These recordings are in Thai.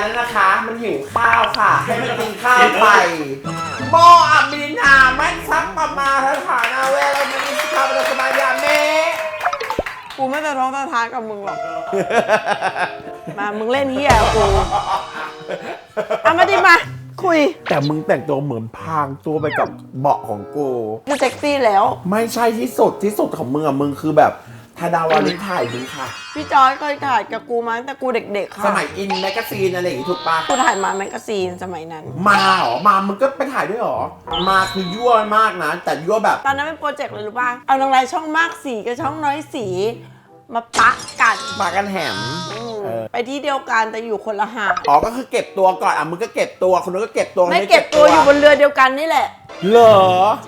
แล้วนะคะ มันหิวข้าวค่ะ ให้มันกินข้าวไปโมอามินาแม็กซักประมาสถานาเวลามันสคาบรสมายาเมกูไม่จะท้องตะทานกับมึงหรอก มามึงเล่นเฮียกับกูเอามาดิมา คุย แต่มึงแต่งตัวเหมือนพรางตัวไปกับเบาะของกูคือเซ็กซี่แล้ว ไม่ใช่ที่สุดที่สุดของมึงอะมึงคือแบบ ธาดาวาลิถ่ายมึงค่ะ พี่จอยเคยถ่ายกับกูมาตั้งแต่กูเด็กๆค่ะสมัยอินแมกกาซีนอะไรอย่างงี้ถูกปะกูถ่ายมาแมกกาซีนสมัยนั้น มาเหรอ มามึงก็ไปถ่ายด้วยเหรอ มาคือยั่วมากนะ แต่ยั่วแบบ ตอนนั้นเป็นโปรเจกต์เลยรู้ป่ะเอานางรายช่องมากสีกับช่องน้อยสี มาปะกันปากันแหม อืมเออ ไปที่เดียวกันแต่อยู่คนละหาดอ๋อก็คือเก็บตัวก่อนอะมึงก็เก็บตัวคนนู้นก็เก็บตัวไม่คนนี้เก็บตัวอยู่บนเรือเดียวกันนี่แหละ เหรอ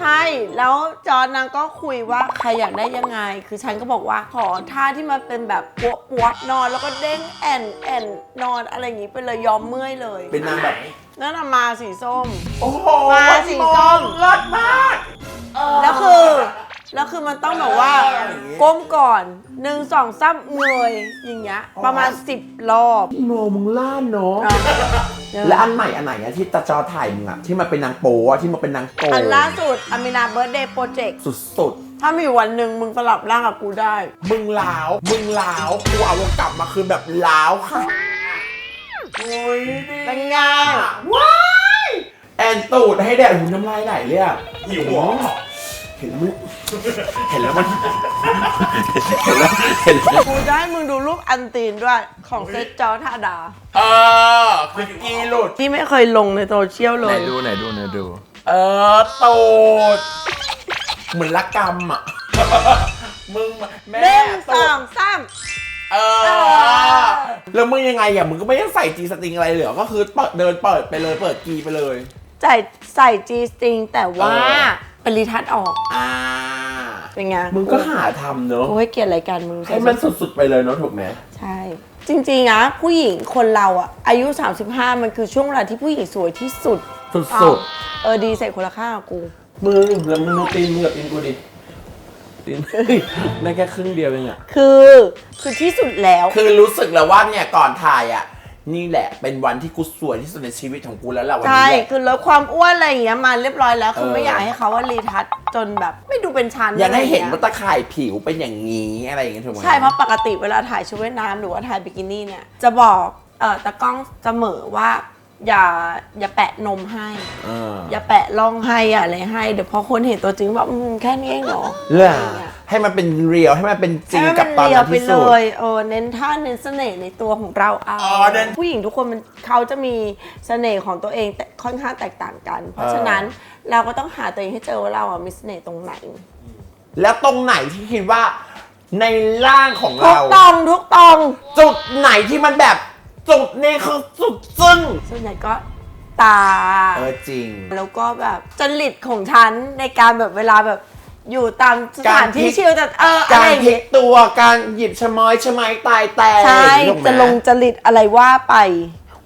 ใช่แล้วจอร์นนางก็คุยว่าใครอยากได้ยังไง คือฉันก็บอกว่าขอท่าที่มันเป็นแบบปัวปัวๆนอนแล้วก็เด้งแอนแอนนอนอะไรอย่างงี้ไปเลยยอมเมื่อยเลยเป็นนางแบบ นั่นน่ะมาสีส้ม โอ้โหมาสีส้มเลิศมาก แล้วคือ แล้วคือมันต้องแบบว่าอย่างงี้ก้มก่อนหนึ่งสองสามเงยอย่างเงี้ยประมาณสิบรอบโนมึงล่านเนาะเออและอันใหม่อันไหนอะที่ตาจอถ่ายมึงอะที่มันเป็นนางโป๊อะที่มันเป็นนางโป๊อันล่าสุดอามินาเบิร์ดเดย์โปรเจกต์สุดถ้ามีอยู่วันหนึ่งมึงสลับร่างกับกูได้ๆมึงล้าวมึงล้าวกูเอาวงกลับมาคือแบบล้าวค่ะโอ้ยดีเป็นไงอะว้ายแอนตูดให้แดดหูน้ำลายไหลเลยอะหิวหัว เห็นแล้วมันเห็นแล้วมันเห็นแล้วเห็นแล้วกูจะให้มึงดูรูปอันตีนด้วยของเซตจอร์ธาดา เออคือกีหลุด ที่ไม่เคยลงในโซเชียลเลไหนย ดูไหนดูไหนดู เออตูดเหมือนละกรรมอะ มึงแม่หนึ่งสตูอดงสามเออ แล้วมึงยังไงอะ มึงก็ไม่ต้องใส่จีสตริงอะไรเหรอก็คือเปิดเดินเปิดไปเลยเปิดกีไปเลย ใส่ใส่จีสตริงแต่ว่าเออ เป็นรีทัชออก อ่าเป็นไงมึงก็หาทำเนอะกูให้เกียรติรายการมึงให้มันสุดๆไปเลยเนอะถูกไหมใช่ จริงๆนะผู้หญิงคนเราอะอายุ 35 มันคือช่วงเวลาที่ผู้หญิงสวยที่สุดสุดเออดีใส่คนละข้างกับกูๆมึงแล้วมึงดูตีนมึงกับตีนกูดิตีนได้แค่ครึ่งเดียวเองอะคือคือที่สุดแล้ว คือรู้สึกแล้วว่าเนี่ยก่อนถ่ายอะ นี่แหละ เป็นวันที่กูสวยที่สุดในชีวิตของกูแล้วแหละวันใช่นี้แหละ คือลดความอ้วนอะไรอย่างเงี้ยมาเรียบร้อยแล้ว คือเออ ไม่อยากให้เขาว่ารีทัชจนแบบไม่ดูเป็นชั้นอยากให้เห็นอะไรว่าตะข่ายผิวเป็นอย่างนี้อะไรอย่างเงี้ยถูกไหม ใช่เพราะปกติเวลาถ่ายชุดว่ายน้ำหรือว่าถ่ายบิกินี่เนี่ย จะบอกเออตากล้องเสมอว่า อย่าอย่าแปะนมให้เอออย่าแปะร่องให้อย่าอะไรให้ เดี๋ยวพอคนเห็นตัวจริงแบบอืมแค่นี้เองเหรอเรื่องอะไรเงี้ยให้มันเป็นเรียลให้มันเป็นจริงให้กับมันตอนเรียนั้วนไปที่เลสุดยเออเน้นท่าเน้นเสน่ห์ในตัวของเราเอาอ๋อเน้นผู้หญิงทุกคนมันเขาจะมีเสน่ห์ของตัวเองแต่ค่อนข้างแตกต่างกัน เพราะฉะนั้นเราก็ต้องหาตัวเองให้เจอว่าเราอะมีเสน่ห์ตรงไหน แล้วตรงไหนที่คิดว่าในร่างของทุกเราตองทุกตองจุดไหนที่มันแบบ จุดนี่คือจุดซึ่งส่วนใหญ่ก็ตา เออจริง แล้วก็แบบจริตของฉันในการแบบเวลาแบบอยู่ตามสถานที่การพลิก ชิลแต่เอออะการไรอย่างพลิเงี้กยตัวการหยิบชะมอยชะไม้ตายแต่ใช่ถูกไหมจะลงจริตอะไรว่าไป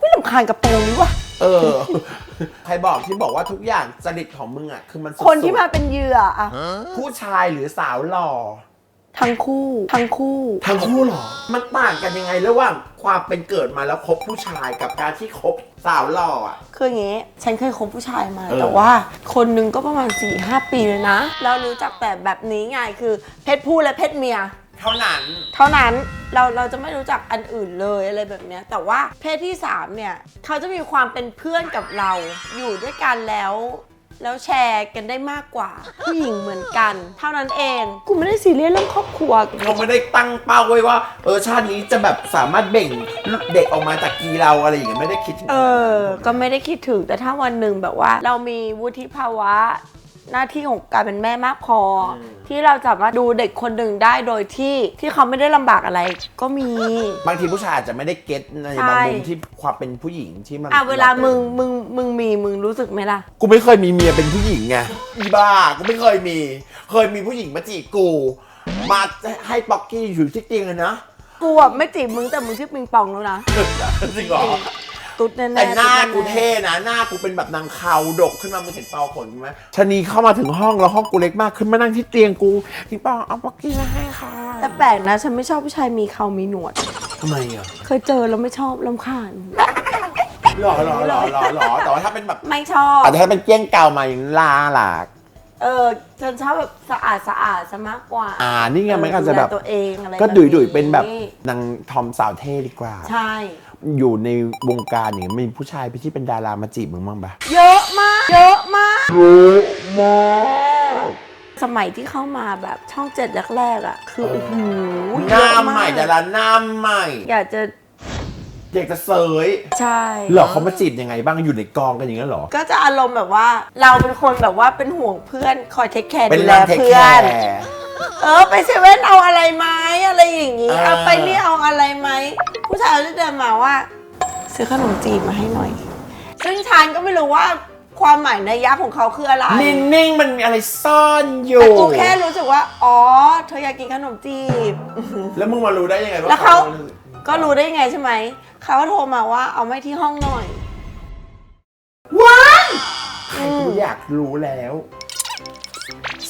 วิลำคาญกระโปรงนี่วะเออ ใครบอกที่บอกว่าทุกอย่างจริตของมึงอะ คือมันสุดๆคนที่มาเป็นเหยื่ออะผู้ชายหรือสาวหล่อ ทั้งคู่ ทั้งคู่ ทั้งคู่หรอ มันต่างกันยังไงระหว่างความเป็นเกิดมาแล้วคบผู้ชายกับการที่คบสาวหล่ออะ คืออย่างงี้ ฉันเคยคบผู้ชายมา เออ แต่ว่า คนหนึงก็ประมาณ4ี่ห้าปีเลยนะ เรารู้จักแต่แบบนี้ไงคือเพศผู้และเพศเมีย เท่านั้น เท่านั้นเราเราจะไม่รู้จักอันอื่นเลยอะไรแบบเนี้ยแต่ว่าเพศที่ 3 เนี่ย เขาจะมีความเป็นเพื่อนกับเราอยู่ด้วยกันแล้ว แล้วแชร์กันได้มากกว่า ผู้หญิงเหมือนกัน เท่านั้นเองกูไม่ได้ซีเรียสเรื่องครอบครัวเขาไม่ได้ตั้งเป้าไว้ว่า เออชาตินี้จะแบบสามารถเบ่งเด็กออกมาจากกีเราอะไรอย่างเงี้ยไม่ได้คิดถึงเออ ก็ไม่ได้คิดถึงแต่ถ้าวันหนึ่งแบบว่า เรามีวุฒิภาวะ หน้าที่ของการเป็นแม่มากพออที่เราสามารถดูเด็กคนหนึ่งได้โดยที่ที่เขาไม่ได้ลำบากอะไรก็มี บางทีผู้ชายอาจจะไม่ได้เก็ตในใช่ บางมุมที่ความเป็นผู้หญิงที่มันอะเวลามึงรมึงมึงมีมึงรู้สึกไหมล่ะเป็นกูไม่เคยมีเมียเป็นผู้หญิงไงอีบ้ากูไม่เคยมี เคยมีผู้หญิงมาจีบกู มาให้ป๊อกกี้อยู่ที่เตียงเลยนะ กูอะไม่จีบมึงแต่มึงชื่อปิงปองแล้วนะจริงเหรอ ตุ๊ดแน่ๆแต่หน้าตุ๊ดกูแน่ๆเท่นะ หน้ากูเป็นแบบนางเขาดกขึ้นมามึงเห็นเปาขนไหมชะนีเข้ามาถึงห้องแล้วห้องกูเล็กมากขึ้นมานั่งที่เตียงกูพี่ปองเอาป๊อกกี้มาให้ค่ะแต่แปลกนะฉันไม่ชอบผู้ชายมีเขามีหนวด ทำไมอะเคยเจอแล้วไม่ชอบลำคาญหรอหรอหรอหรอหรอแต่ว่าถ้าเป็นแบบไม่ชอบอาจจะถ้าเป็นเกี้ยงเก่ามาอย่างลาหลาก เออฉันชอบแบบสะอาดสะอาดซะมากกว่าอ่านี่ไงมันก็อาจจะแบบ ดูลตัวเองอะไรก็แบบดุยดุยๆเป็นแบบนี้นางทอมสาวเท่ดีกว่า ใช่ อยู่ในวงการอย่างนี้มีผู้ชายที่เป็นดารามาจีบมึงบ้างปะเยอะมาก เยอะมาก สมัยที่เข้ามาแบบช่องเจ็ดแรกๆอะ คือโอ้โหหเยน้าอะใหม่กดาราหน้าใหม่ อยากจะ อยากจะเสยใช่เหรอเขามาจีบยังไงบ้างอยู่ในกองกันอย่างนี้ยเหรอ ก็จะอารมณ์แบบว่าเราเป็นคนแบบว่าเป็นห่วงเพื่อนคอยเทคแคร์เป็นดูแลนางเทคเพื่แคอน ร์ เออไปเซเว่นเอาอะไรไหมอะไรอย่างงี้เออเอาไปนี่เอาอะไรไหมผู้ชายก็จะเดินมาว่า ซื้อขนมจีบมาให้หน่อย ซึ่งฉันก็ไม่รู้ว่าความหมายในยยะของเขาคืออะไรนิ่งๆมันมีอะไรซ่อนอยู่แต่กูแค่รู้สึกว่า อ๋อ เธออยากกินขนมจีบ แล้วมึงมารู้ได้ยังไงว่าแล้วเขา ก็รู้ได้ยังไงใช่ไหม เขาก็โทรมาว่าเอาไม่ที่ห้องหน่อย ว้ายใครกูอยากรู้แล้ว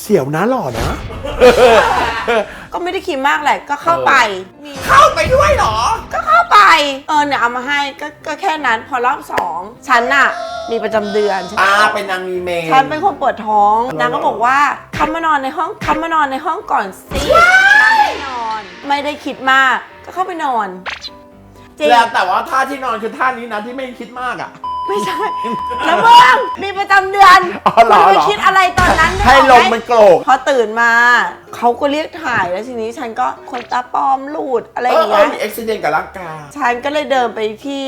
เสี่ยวนะหล่อนะ ก็ไม่ได้คิดมากแหละ ก็เข้าไปมีเข้าไปด้วยเหรอ ก็เข้าไป เออเนี่ยเอามาให้ก็ก็แค่นั้นพอรอบสองฉันน่ะ มีประจำเดือนใช่ไหม อ่าเป็นนางมีเมน ฉันเป็นคนปวดท้องอ๋อนางก็บอกว่าคำมานอนในห้องคำมานอนในห้องก่อนสินางให้นอน ไม่ได้คิดมาก ก็เข้าไปนอน จริง แล้วแต่ว่าท่าที่นอนคือท่านี้นะที่ไม่คิดมากอะ ไม่ใช่ แล้วมึงมีประจำเดือนอ๋อเหรอมึงไปเหรอ คิดอะไรตอนนั้นนึกให้ออกลไหมมันโกรก พอตื่นมา เขาก็เรียกถ่ายแล้วทีนี้ฉันก็คนตาปลอมหลุดอะไรเอออย่างเอเงี้อยมีอุบิเหตุกับร่างกาย ฉันก็เลยเดินไปที่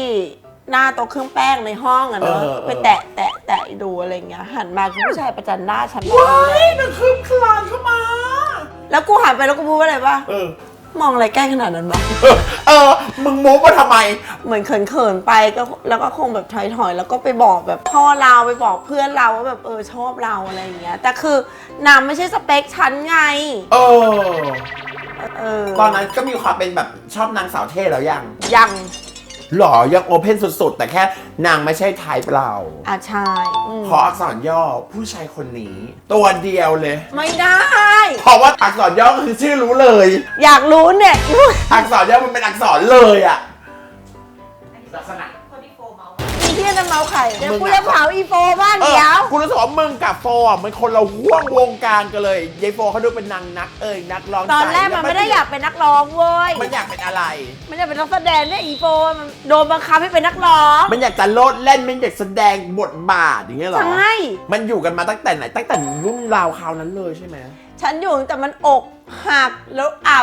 หน้าโต๊ะเครื่องแป้งในห้องอะเนอะเออเออไปแตะแตะแตะดูอะไรเงี้ย หันมาคือผู้ชายประจันหน้าฉันว้ายนางคืบคลานเข้ามา แล้วกูหันไปแล้วกูพูดว่าอะไรปะเออ มองอะไรใกล้ขนาดนั้นบ้างเออ มึงมูฟมาทำไม เหมือนเขินๆไปก็แล้วก็คงแบบถอยๆแล้วก็ไปบอกแบบพ่อเราไปบอกเพื่อนเราว่าแบบเออชอบเราอะไรอย่างเงี้ย แต่คือนางไม่ใช่สเปคฉันไง เออ เออตอนนั้นก็มีความเป็นแบบชอบนางสาวเท่แล้วยังยัง หรอยังโอเพนสุดๆ แต่แค่นางไม่ใช่ไทป์เราอาชายอืมขออักษรย่อผู้ชายคนนี้ ตัวเดียวเลย ไม่ได้ เพราะว่าอักษรย่อก็คือชื่อรู้เลย อยากรู้เนี่ยอักษรย่อมันเป็นอักษรเลยอะลักษณะ มีที่จะเมาไข่เดี๋ยวมึงกูอะจะเผาอีโฟบ้านเออเดี๋ยว คุณรู้สึกว่ามึงกับโฟอะมันคนเราห่วงวงการกันเลยยายโฟเขาดูเป็นนางนักเอ่ยนักร้องตอนแรกมันไม่ได้อยากเป็นนักร้องเว้ย มันอยากเป็นอะไร มันอยากเป็นนักแสดงเนี่ยอีโฟมันโดนบังคับให้เป็นนักร้อง มันอยากจะโลดเล่นมันอยากแสดงบทบาทอย่างเงี้ยเหรอ ใช่ มันอยู่กันมาตั้งแต่ไหนตั้งแต่รุ่นราวคราวนั้นเลยใช่ไหมฉันอยู่ตั้งแต่มันอกหักแล้วอา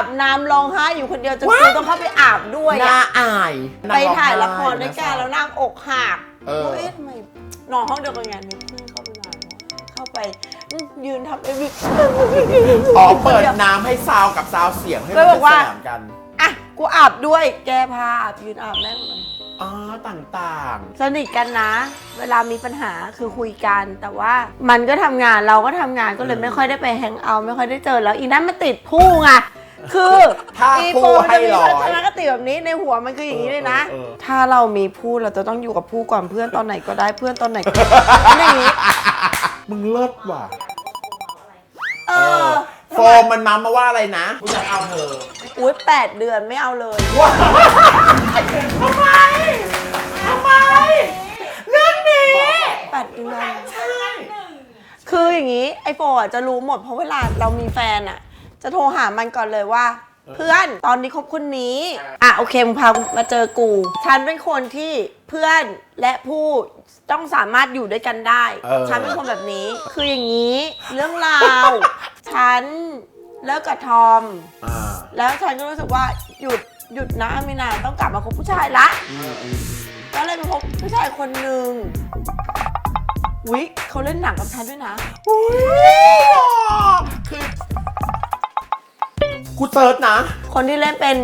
บน้ำร้องไห้อยู่คนเดียวจนว้ายกูต้องเข้าไปอาบด้วยน่าอะอายไปถ่ายละครด้วยกันแล้วนางอกหักเออ เอ๊ะทำไมนอนห้องเดียวกันไงนึกเพื่อนเข้าไปนอนเข้าไปอืมยืนทำเอวิอ๋อเปิดน้ำให้ซาวกับซาวเสียงให้มันก็บเป็อนกว่าสนามกัน อะกูอาบด้วย แกพาอาบยืนอาบแม่งเลย อ๋อ ต่างสนิทกันนะ เวลามีปัญหาคือคุยกัน แต่ว่ามันก็ทำงานเราก็ทำงานก็เลยไม่ค่อยได้ไปแฮงเอาท์ไม่ค่อยได้เจอแล้วอีนั้นมันติดผู้ไง คือๆถ้าอีผู้ให้จะมีร้อทัยศนคติแบบนี้ในหัวมันคืออย่างนี้เลยนะเออเออ ถ้าเรามีผู้เราจะต้องอยู่กับผู้ก่อนเพื่อนตอนไหนก็ได้เพื่อนตอนไหนก็ได้ไม่อย่างนี้ มึงเลิศว่ะเออโฟมมันมามาว่าอะไรนะกูจะเอาเธออุ้ยแปดเดือนไม่เอาเลย ว้ายทำไมทำไม เรื่องนี้ แปดเดือน ใช่ คืออย่างนี้ไอโฟอะจะรู้หมดเพราะเวลาเรามีแฟนอะ จะโทรหามันก่อนเลยว่า เพื่อนตอนนี้คบคนนี้ อะโอเคมึงพามาเจอกู ฉันเป็นคนที่เพื่อนและผู้ต้องสามารถอยู่ด้วยกันได้ เออ ฉันเป็นคนแบบนี้ คืออย่างนี้ เรื่องราว ฉันเลิกกับทอม อ่าแล้วฉันก็รู้สึกว่าหยุดหยุดนะอามินาต้องกลับมาคบผู้ชายละอืมอืมก็เลยไปพบผู้ชายคนหนึ่งวิเขาเล่นหนังกับฉันด้วยนะ อุ้ยหล่อคือ กูเซิร์ชนะ คนที่เล่นเป็น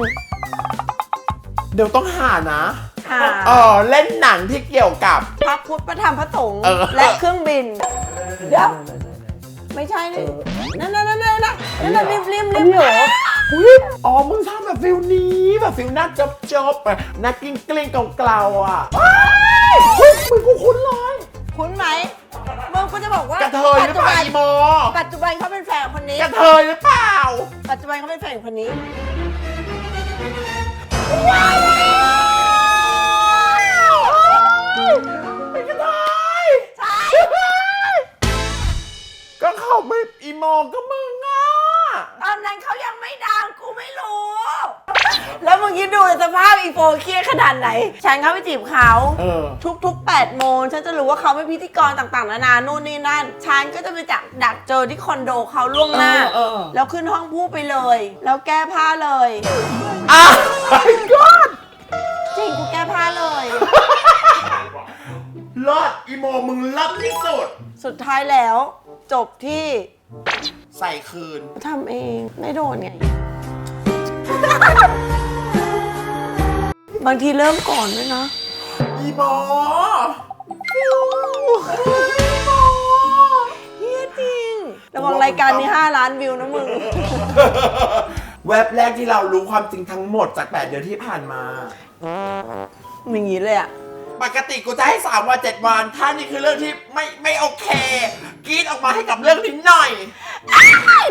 เดี๋ยวต้องหานะหาเออเล่นหนังที่เกี่ยวกับ พระพุทธพระธรรมพระสงฆ์เออ และเครื่องบิน เดี๋ยว ไม่ใช่นี่นั่นนั่นนั่นนั่นนั่นนั่นริมริมริมเหรออุ๊ยอ๋อมึงชอบแบบฟิลนี้แบบฟิลหน้าจบจบๆแบบหน้ากลิ้งกลิ้งๆเกลาๆอะว้ายเฮ้ยมึงกูคุ้นเลย คุ้นไหมมึงก็จะบอกว่ากระเทยหรือเปล่าอีโมปัจจุบันเขาเป็นแฟนคนนี้ กระเทยหรือเปล่า ปัจจุบันเขาเป็นแฟนคนนี้มเป็นกระเทยใช่ ก็เขาไม่อีโมก็มึงอะ ตอนนั้นเขายังไม่ดังกูไม่รู้ แล้วมึงคิดดูส ภาพอีโฟเครียดขนาดไหน ฉันเข้าไปจีบเขา เออ ทุกๆ8โมงฉันจะรู้ว่าเขาเป็นพิธีกรต่างๆ นานานู่นนี่นั่น ฉันก็จะไปจักดักเจอที่คอนโดเขาล่วงหน้า เออเออ แล้วขึ้นห้องพูดไปเลย แล้วแก้ผ้าเลย อะ my god จริงกูแก้ผ้าเลยเลิศอีโมมึงเลิศที่สุด สุดท้ายแล้ว จบที่ใส่คืน ทำเองไม่โดนไง บางทีเริ่มก่อนด้วยนะ อีโมเฮียจริง ระวังรายการนี้5ล้านวิวนะมึง เว็บแรกที่เรารู้ความจริงทั้งหมดจาก 8 เดือนที่ผ่านมามึงอย่างนี้เลยอะ ปกติกูจะให้3วัน7วัน ถ้านี่คือเรื่องที่ไม่ไม่โอเคกรีดออกมาให้กับเรื่องนี้หน่อยไอ้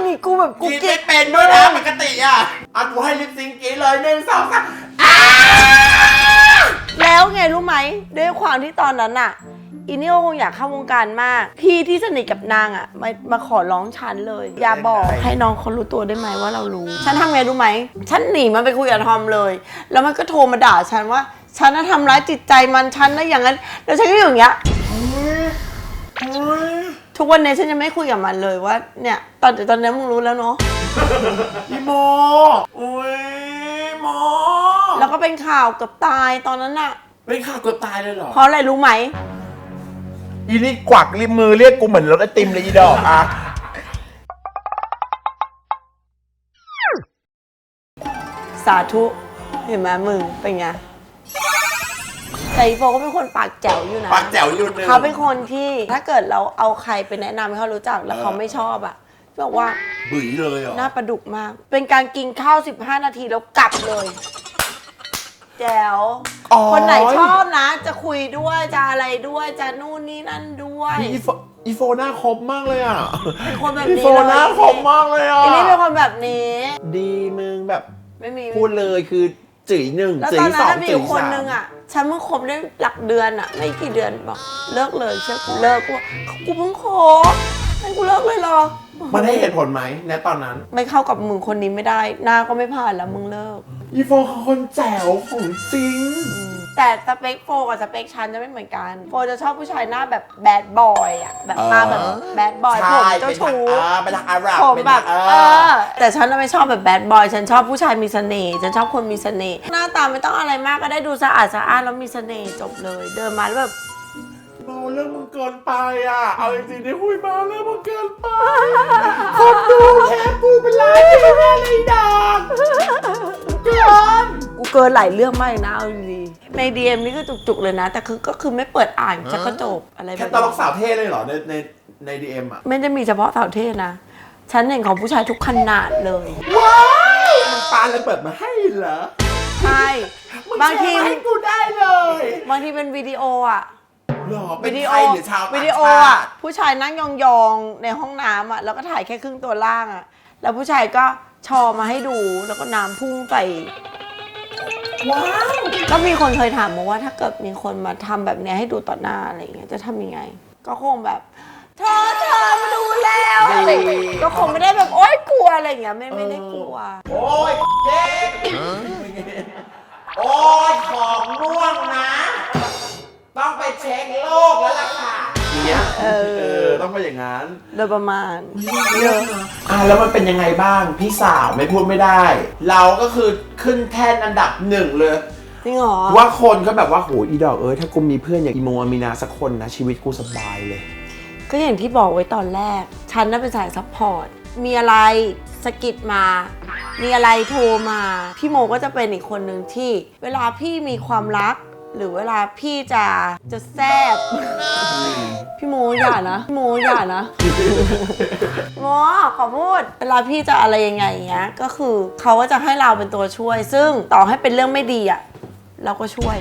นี่กูแบบกกูรีดเก็ไม่บเป็นด้วยนะปกติอะอะกูให้ลิปซิงค์กรีดเลยหนึ่งสองสามอ่าแล้วไงรู้ไหมด้วยความที่ตอนนั้นอะอีนี่ก็คงอยากเข้าวงการมาก พี่ที่สนิทกับนางอะมามาขอร้องฉันเลย อย่าบอกให้น้องเขารู้ตัวได้ไหมว่าเรารู้ ฉันทำไงรู้ไหมฉันหนีมันไปคุยกับทอมเลย แล้วมันก็โทรมาด่าฉันว่า ฉันน่ะทำร้ายจิตใจมันฉันนะอย่างนั้น แล้วฉันก็อยู่อย่างเงี้ย ทุกวันนี้ฉันยังไม่คุยกับมันเลยว่า เนี่ยตอนตอนนี้มึงรู้แล้วเนาะ อีโมโอ้ยโมแล้วก็เป็นข่าวเกับตายตอนนั้นอะเป็นข่าวเกือบตายเลยเหรอ เพราะอะไรรู้ไหม อีนี่กวักริมมือเรียกกูเหมือนรถไอติมเลยอีดอกอะ สาธุ เห็นไหมมึงเป็นไง แต่อีโฟก็เป็นคนปากแจ๋วอยู่นะ ปากแจ๋วอยู่หนึง เขาเป็นคนที่ถ้าเกิดเราเอาใครไปแนะนำให้เขารู้จักแล้วเออ เขาไม่ชอบอะบอกว่าบุ๋ยเลยเหรอหน้าประดุกมาก เป็นการกินข้าว 15 นาทีแล้วกลับเลย แจ๋วอ๋อคนไหนชอบนะ จะคุยด้วยจะอะไรด้วยจะนู่นนี่นั่นด้วย อีโฟอีโฟหน้าคมมากเลยอะเป็นคนแบบอีนี้โฟเลยหน้าคมมากเลยอะอันนี้เป็นคนแบบนี้ ดีมึงแบบไม่มี พูดเลยคือ จีหนึ่งแล้วจีตอนนั้สนองน่ะมีอจียู่คนสามนึงอะ ฉันเพิ่งคบได้หลักเดือนอะ ไม่กี่เดือนบอกเลิกเลยเชื่อกูเลิกกูกูเพิ่งคบให้กูเลิกเลยเหรอมันให้เหตุผลไหมในตอนนั้น ไม่เข้ากับมึงคนนี้ไม่ได้หน้าก็ไม่ผ่านแล้วมึงเลิก อีโฟเขาคนแจ๋วของจริง แต่สเปคโฟกับสเปคฉันจะไม่เหมือนกัน โฟจะชอบผู้ชายหน้าแบบแบดบอยอะแบบมาแบบแบดบอยผมเจ้าชู้เป็นทางอาหรับผมเป็นแบทาบงเอเอออแต่ฉันน่ะไม่ชอบแบบแบดบอยฉันชอบผู้ชายมีเสน่ห์ฉันชอบคนมีเสน่ห์หน้าตาไม่ต้องอะไรมากก็ได้ดูสะอาดสะอาดแล้วมีเสน่ห์จบเลย เดินมาแล้วแบบโมเรื่องมึงเกินไปอะ เอาจริงๆที่คุยมาเรื่องมึงเกินไป คนดูแทบกูเป็นล้านที่แม่เลยดอก เกินกูเกินหลายเรื่องมากเลยนะเอาดีๆใน DM นี่ก็จุกๆเลยนะ แต่คือก็คือไม่เปิดอ่านจะก็จบอะไรแบแค่บตลกนี้สาวเท่เลยเหรอในในในดีเอ็มอะไม่ได้มีเฉพาะสาวเทศนะ ฉันเห็นของผู้ชายทุกขนาดเลย ว้าวมึงปาเลยเปิดมาให้เหรอใช่ มึงบางที แชร์มาให้กูได้เลยบางทีเป็นวิดีโออะหรอเป็นวิดีไทโอยหรือชาวต่างวิดีโอชาอะติผู้ชายนั่งยองๆในห้องน้ำอะแล้วก็ถ่ายแค่ครึ่งตัวล่างอะแล้วผู้ชายก็ ชอมาให้ดูแล้วก็น้ำพุ่งใส่ว้าวก็มีคนเคยถามมาว่าถ้าเกิดมีคนมาทำแบบเนี้ยให้ดูต่อหน้าอะไรอย่างเงี้ยจะทำยังไง ก็คงแบบเธอเธอมาดูแล้วอะไรอย่างเงี้ยก็คงไม่ได้แบบโอ๊ยกลัวอะไรอย่างเงี้ยไม่ไม่ได้กลัว โอ้ยเด็กโอ้ยของร่วงนะ ต้องไปเช็คโรคแล้วล่ะค่ะเนี้ยเออ ต้องไปอย่างนั้นโดยประมาณเยอะอะแล้วมันเป็นยังไงบ้าง พี่สาวไม่พูดไม่ได้ เราก็คือขึ้นแท่นอันดับหนึ่งเลย จริงเหรอว่าคนก็แบบว่าโหอีดอกเอ้ยถ้ากูมีเพื่อนอย่างอีโมอามีนาสักคนนะชีวิตกูสบายเลย ก็อย่างที่บอกไว้ตอนแรก ฉันน่ะเป็นสายซัพพอร์ตมีอะไรสะกิดมา มีอะไรโทรมา พี่โมก็จะเป็นอีกคนหนึ่งที่ เวลาพี่มีความรัก หรือเวลาพี่จะจะแซบพี่โมอย่านะพี่โมอย่านะโมขอพูด เวลาพี่จะอะไรยังไงอย่างเงี้ยก็คือเขาก็จะให้เราเป็นตัวช่วย ซึ่งต่อให้เป็นเรื่องไม่ดีอะเราก็ช่วย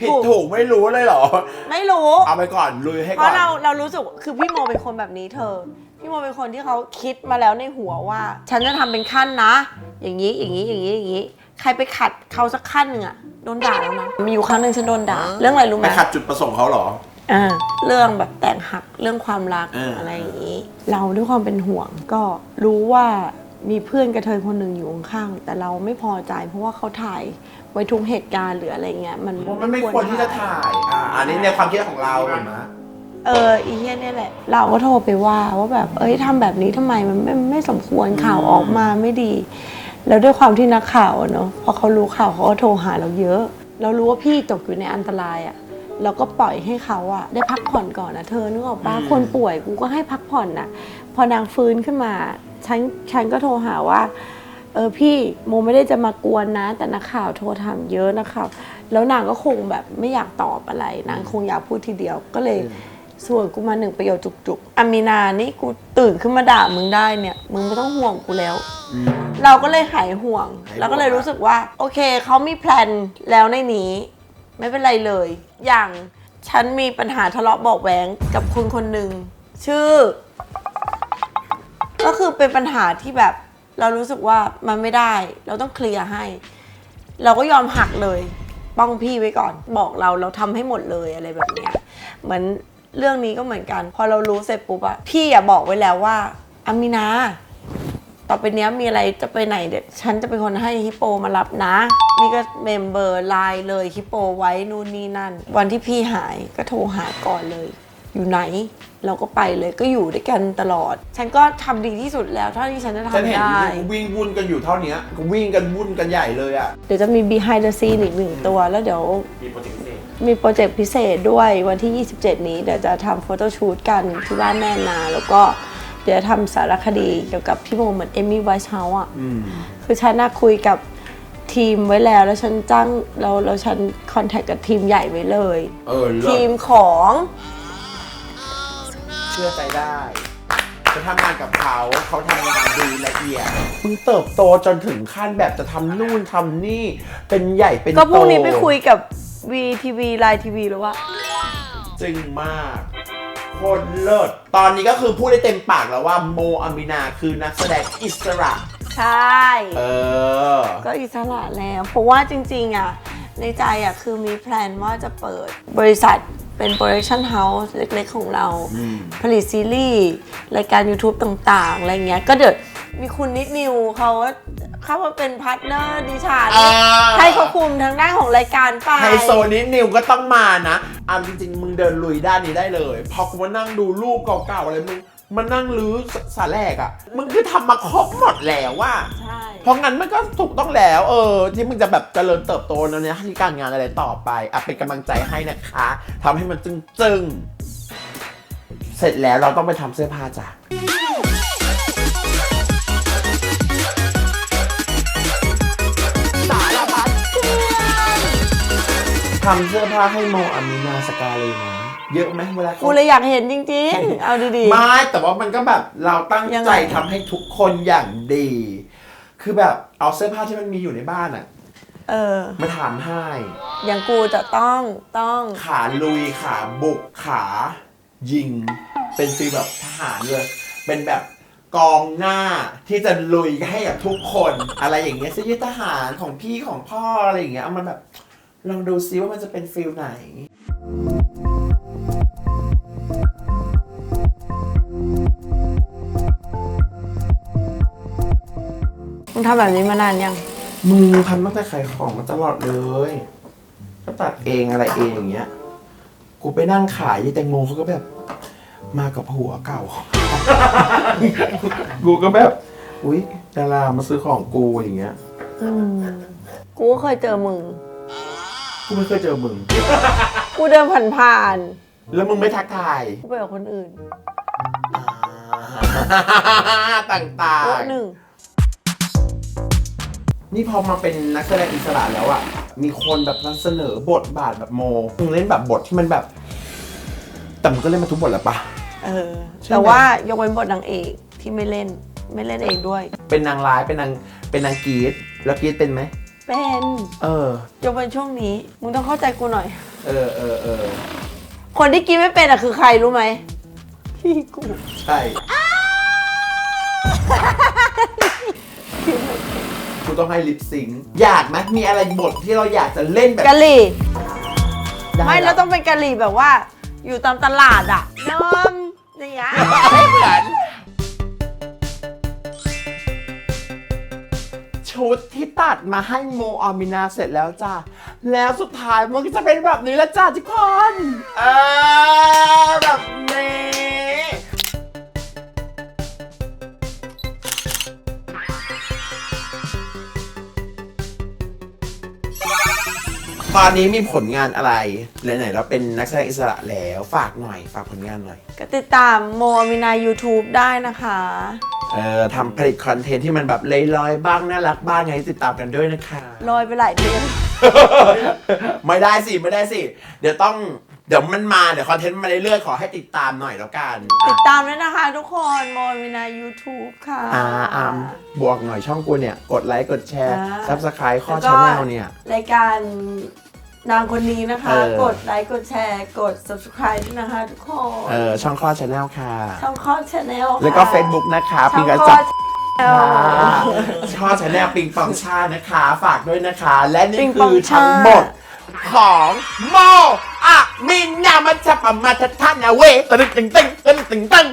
ผิดถูกไม่รู้เลยเหรอ ไม่รู้เอาไปก่อนลุยให้เพก่อนราะเราเรารู้สึกคือพี่โมเป็นคนแบบนี้เธอ พี่โมเป็นคนที่เขาคิดมาแล้วในหัวว่า ฉันจะทำเป็นขั้นนะ อย่างนี้อย่างนี้อย่างนี้อย่างนี้ ใครไปขัดเขาสักขั้นหนึ่งอะโดนด่าแล้วนะมีอยู่ครั้งหนึ่งฉันโดนด่าเรื่องอะไรรู้ไหไปมขัดจุดประสงค์เขาเหรอ อ่าเรื่องแบบแตกหักเรื่องความรักเอออ อะไรอย่างนี้ เราด้วยความเป็นห่วงก็รู้ว่ามีเพื่อนกระเทยคนหนึ่งอยู่ข้างๆแต่เราไม่พอใจ เพราะว่าเขาถ่ายไว้ทุกเหตุการณ์หรืออะไรเงี้ยมันมันไม่ควรที่จะถ่าย อ่า อันนี้ในความคิดของเราเห็นไหมเอออีเหี้ยเนี่ยแหละ เราก็โทรไปว่าว่าแบบเอ้ยทำแบบนี้ทำไมมันไม่ไม่สมควรข่าวออกมาไม่ดี แล้วด้วยความที่นักข่าวอะเนาะพอเขารู้ข่าวเขาก็โทรหาเราเยอะ เรารู้ว่าพี่ตกอยู่ในอันตรายอะ่ะเราก็ปล่อยให้เขาอะได้พักผ่อนก่อนนะเธอนึกออกปะคนป่วยกูก็ให้พักผ่อนน่ะพอนางฟื้นขึ้นมาฉันฉันก็โทรหาว่า เออพี่โมไม่ได้จะมากวนนะ แต่นักข่าวโทรถามเยอะนะครับ แล้วนางก็คงแบบไม่อยากตอบอะไรนางคงอยากพูดทีเดียวก็เลย ส่วนกูมาหนึ่งประโยคจุกๆอามีนานี่กูตื่นขึ้นมาด่ามึงได้เนี่ย มึงไม่ต้องห่วงกูแล้ว เราก็เลยหายห่วงหายห่วง แล้วก็เลยรู้สึกว่า โอเคเขามีแพลนแล้วในนี้ ไม่เป็นไรเลย อย่างฉันมีปัญหาทะเลาะเบอกแหวงกับคุณคนหนึ่งชื่อ ก็คือเป็นปัญหาที่แบบ เรารู้สึกว่ามันไม่ได้ เราต้องเคลียร์ให้ เราก็ยอมหักเลยป้องพี่ไว้ก่อน บอกเราเราทำให้หมดเลยอะไรแบบเนี้ยเหมือน เรื่องนี้ก็เหมือนกัน พอเรารู้เสร็จปุ๊บอะพี่อะบอกไว้แล้วว่าอามินา ต่อไปเนี้ยมีอะไรจะไปไหนเดี๋ยวฉันจะเป็นคนให้ฮิปโปมารับนะ นี่ก็เมมเบอร์ไลน์เลยฮิปโปไว้นู่นนี่นั่น วันที่พี่หายก็โทรหาก่อนเลย อยู่ไหน เราก็ไปเลยก็อยู่ด้วยกันตลอด ฉันก็ทำดีที่สุดแล้วเท่าที่ฉันจะฉันทำเห็นได้ วิ่งวุ่นกันอยู่เท่านี้ก็วิ่งกันวุ่นกันใหญ่เลยอะ เดี๋ยวจะมี behind the scene อีกหนึ่งตัว แล้วเดี๋ยวมีโปรเจกต์พิเศษ มีโปรเจกต์พิเศษด้วยวันที่ 27 นี้เดี๋ยวจะทำโฟโต้ชูตกันที่บ้านแม่นา แล้วก็เดี๋ยวทำสารคดีเกี่ยวกับพี่โมเหมือนเอมี่ไวท์เฮาส์อะอืมคือฉันน่าคุยกับทีมไว้แล้วแล้วฉันจ้างเราเราฉันคอนแทคกับทีมใหญ่ไว้เลย เออเลิทีมศของเชื่อใจได้จะทำงานกับเขา เขาทำงานดีละเอียดมึงเติบโตจนถึงขั้นแบบจะทำนู่นทำนี่ เป็นใหญ่เป็นโตก็พรุ่งนี้ไปคุยกับ VTV ไลน์ทีวีแล้วว่า จริงมากโคตรเลิศ ตอนนี้ก็คือพูดได้เต็มปากแล้วว่าโมอามินาคือนักแสดงอิสระ ใช่ เออ ก็อิสระแล้ว เพราะว่าจริง ๆ อะ ในใจอะคือมีแพลนว่าจะเปิดบริษัทเป็น production house เล็ก ๆ ของเรา อืม ผลิตซีรีส์ รายการ YouTube ต่าง ๆ อะไรเงี้ย ก็เดี๋ยว มีคุณนิดนิวเขาเข้ามาเป็นพาร์ทเนอร์ดิฉันอ่า ให้เขาคุมทางด้านของรายการไป ไฮโซนิดนิวก็ต้องมานะอะจริงๆ มึงเดินลุยด้านนี้ได้เลย พอกูมานั่งดูรูปเก่าๆ อะไรมึงมานั่งรื้อสสาแรกอะ่ะ มึงคือทำมาครบหมดแล้วว่า ใช่ เพราะงั้นมันก็ถูกต้องแล้ว เออ ที่มึงจะแบบเจริญเติบโตในหน้าที่การงานอะไรต่อไปอะเป็นกำลังใจให้นะคะทำให้มันจึงๆ เสร็จแล้วเราต้องไปทำเสื้อผ้าจ้ะ ทำเสื้อผ้าให้โมอามินาสกาเลยนะเยอะไหมเวลากูเขา เลยอยากเห็นจริงๆ เอาดีไม่แต่ว่ามันก็แบบเราตั้งยังใจไง ทำให้ทุกคนอย่างดี คือแบบเอาเสื้อผ้าที่มันมีอยู่ในบ้านอะๆเออ มาถามให้อย่างกูจะต้องต้อง ขาลุยขาบุกขายิง เป็นฟีลแบบทหารเลย เป็นแบบกองหน้าที่จะลุยให้กับทุกคน อะไรอย่างเงี้ยเสื้อยืดทหารของพี่ของพ่ออะไรอย่างเงี้ยเอามันแบบ ลองดูซิว่ามันจะเป็นฟีลไหน มึงทำแบบนี้มานานยังมึงทำตั้งแต่ขายของมาตลอดเลย ก็ตัดเองอะไรเองอย่างเงี้ย กูไปนั่งขายยี่แตงโมเขาก็แบบ มากับผัวเก่า กูก็แบบ อุ๊ยดารามาซื้อของกูอย่างเงี้ยอืมกูก็เคยเจอมึง กูไม่เคยเจอมึง กูเดินผ่านแล้วมึงไม่ทักทายๆกูไปกับคนอื่นต่างโอ้หนึ่งๆ นี่พอมาเป็นนักแสดงอิสระแล้วอะ มีคนแบบนำเสนอบทบาทแบบโมมึงเล่นแบบบทที่มันแบบ แต่มึงก็เล่นมาทุกบทแล้วปะ เออ ใช่ไหม แต่ว่ายกเว้นบทนางเอกที่ไม่เล่น ไม่เล่นเองด้วย เป็นนางร้ายเป็นนางเป็นนางกรีดแล้วกรีดเป็นไหม เป็นเออ ยกเว้นช่วงนี้ มึงต้องเข้าใจกูหน่อย เออเออเออคนที่กินไม่เป็นอะคือใครรู้ไหมพี่กูใช่ กูต้องให้ลิปซิงค์อยากไหมมีอะไรบทที่เราอยากจะเล่นแบบกะหรี่ ด้ไม่หแล้วต้องเป็นกะหรี่แบบว่า อยู่ตามตลาดอะน้องอย่างเงี้ย ไม่เหมือน ชุดที่ตัดมาให้โมอามินาเสร็จแล้วจ้าแล้วสุดท้ายมันก็จะเป็นแบบนี้แล้วจ้าทุกคนเออแบบนี้ตอนนี้มีผลงานอะไรไหนๆเราเป็นนักแสดงอิสระแล้วฝากหน่อย ฝากผลงานหน่อย ก็ติดตามโมอามินา YouTube ได้นะคะ เออทำผลิตคอนเทนต์ที่มันแบบลอยๆบ้างน่ารักบ้างไงติดตามกันด้วยนะคะ ลอยไปหลายเดือน ไม่ได้สิ ไม่ได้สิ เดี๋ยวต้องเดี๋ยวมันมา เดี๋ยวคอนเทนต์มาเรื่อยๆขอให้ติดตามหน่อยแล้วกันติดตามด้วยนะคะทุกคนโมอามินา YouTube ค่ะ อ่าอามบวกหน่อยช่องกูเนี่ย กดไลค์ กดแชร์อ่าซับสไครต์ข้อแล้วก็ชแนลเนี่ย รายการ นางคนนี้นะคะ เออ กดไลค์ กดแชร์ กด subscribe ด้วยนะคะทุกคน เออช่องข้อชแนลค่ะ ช่องข้อชาแนลแล้วก็ Facebook นะคะช่ปิองงกระข้อจับ channel ช่อชแนลปิงปองชานะคะ ฝากด้วยนะคะ และปินี่งปอคืงอชาทั้งหมด ของโมอะมินนามันจะปะมาทัทานาเวตึงตึงตึงตึงตึงตึง